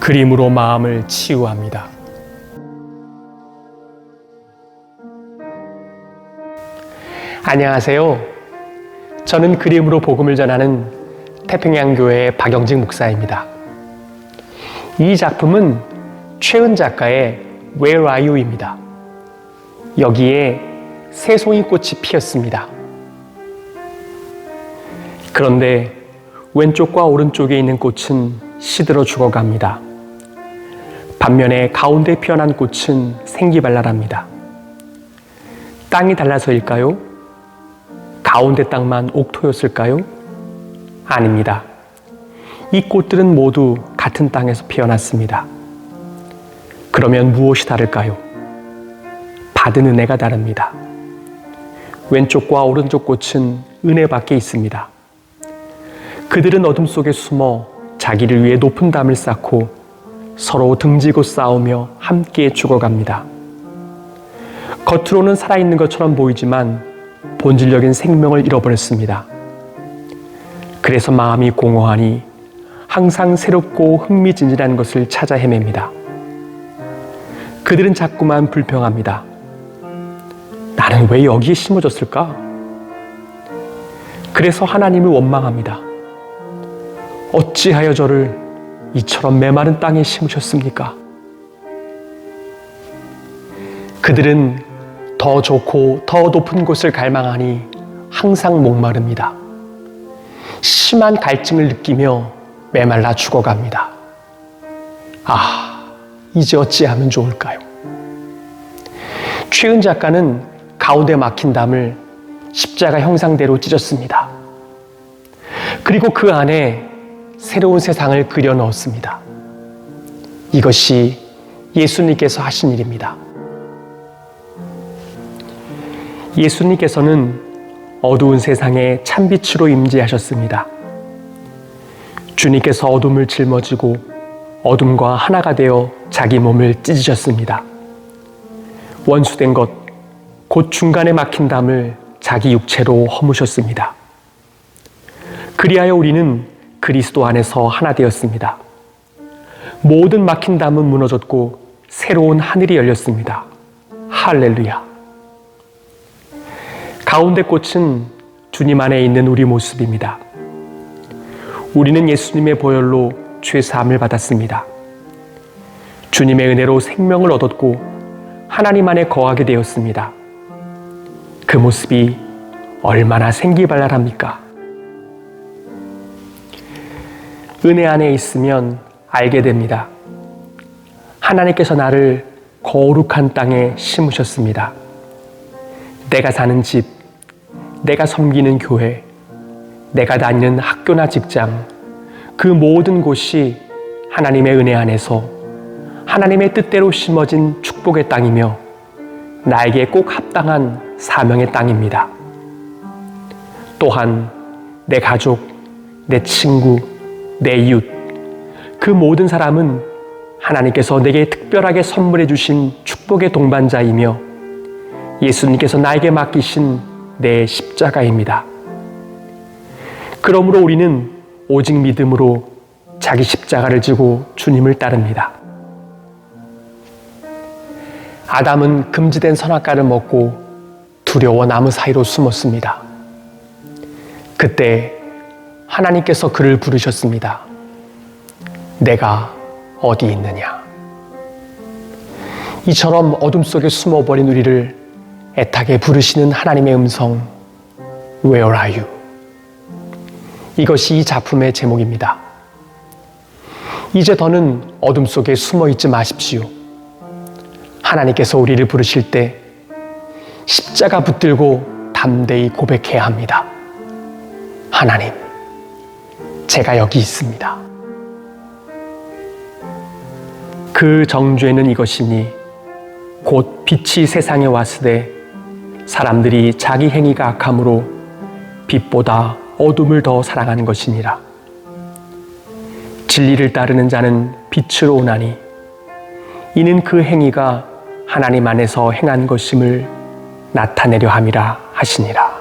그림으로 마음을 치유합니다. 안녕하세요. 저는 그림으로 복음을 전하는 태평양교회 박영직 목사입니다. 이 작품은 최은 작가의 Where Are You입니다. 여기에 새송이 꽃이 피었습니다. 그런데 왼쪽과 오른쪽에 있는 꽃은 시들어 죽어갑니다. 반면에 가운데 피어난 꽃은 생기발랄합니다. 땅이 달라서일까요? 가운데 땅만 옥토였을까요? 아닙니다. 이 꽃들은 모두 같은 땅에서 피어났습니다. 그러면 무엇이 다를까요? 받은 은혜가 다릅니다. 왼쪽과 오른쪽 꽃은 은혜 밖에 있습니다. 그들은 어둠 속에 숨어 자기를 위해 높은 담을 쌓고 서로 등지고 싸우며 함께 죽어갑니다. 겉으로는 살아있는 것처럼 보이지만 본질적인 생명을 잃어버렸습니다. 그래서 마음이 공허하니 항상 새롭고 흥미진진한 것을 찾아 헤맵니다. 그들은 자꾸만 불평합니다. 나는 왜 여기에 심어졌을까? 그래서 하나님을 원망합니다. 어찌하여 저를 이처럼 메마른 땅에 심으셨습니까? 그들은 더 좋고 더 높은 곳을 갈망하니 항상 목마릅니다. 심한 갈증을 느끼며 메말라 죽어갑니다. 아, 이제 어찌하면 좋을까요? 최은 작가는 가운데 막힌 담을 십자가 형상대로 찢었습니다. 그리고 그 안에 새로운 세상을 그려 넣었습니다. 이것이 예수님께서 하신 일입니다. 예수님께서는 어두운 세상에 참빛으로 임재하셨습니다. 주님께서 어둠을 짊어지고 어둠과 하나가 되어 자기 몸을 찢으셨습니다. 원수된 것, 곧 중간에 막힌 담을 자기 육체로 허무셨습니다. 그리하여 우리는 그리스도 안에서 하나 되었습니다. 모든 막힌 담은 무너졌고 새로운 하늘이 열렸습니다. 할렐루야. 가운데 꽃은 주님 안에 있는 우리 모습입니다. 우리는 예수님의 보혈로 죄 사함을 받았습니다. 주님의 은혜로 생명을 얻었고 하나님 안에 거하게 되었습니다. 그 모습이 얼마나 생기발랄합니까? 은혜 안에 있으면 알게 됩니다. 하나님께서 나를 거룩한 땅에 심으셨습니다. 내가 사는 집, 내가 섬기는 교회, 내가 다니는 학교나 직장, 그 모든 곳이 하나님의 은혜 안에서 하나님의 뜻대로 심어진 축복의 땅이며 나에게 꼭 합당한 사명의 땅입니다. 또한 내 가족, 내 친구, 내 이웃, 그 모든 사람은 하나님께서 내게 특별하게 선물해 주신 축복의 동반자이며 예수님께서 나에게 맡기신 내 십자가입니다. 그러므로 우리는 오직 믿음으로 자기 십자가를 지고 주님을 따릅니다. 아담은 금지된 선악과를 먹고 두려워 나무 사이로 숨었습니다. 그때 하나님께서 그를 부르셨습니다. 내가 어디 있느냐? 이처럼 어둠 속에 숨어버린 우리를 애타게 부르시는 하나님의 음성, Where are you? 이것이 이 작품의 제목입니다. 이제 더는 어둠 속에 숨어 있지 마십시오. 하나님께서 우리를 부르실 때 십자가 붙들고 담대히 고백해야 합니다. 하나님, 제가 여기 있습니다. 그 정죄는 이것이니 곧 빛이 세상에 왔으되 사람들이 자기 행위가 악함으로 빛보다 어둠을 더 사랑하는 것이니라. 진리를 따르는 자는 빛으로 오나니 이는 그 행위가 하나님 안에서 행한 것임을 나타내려 함이라 하시니라.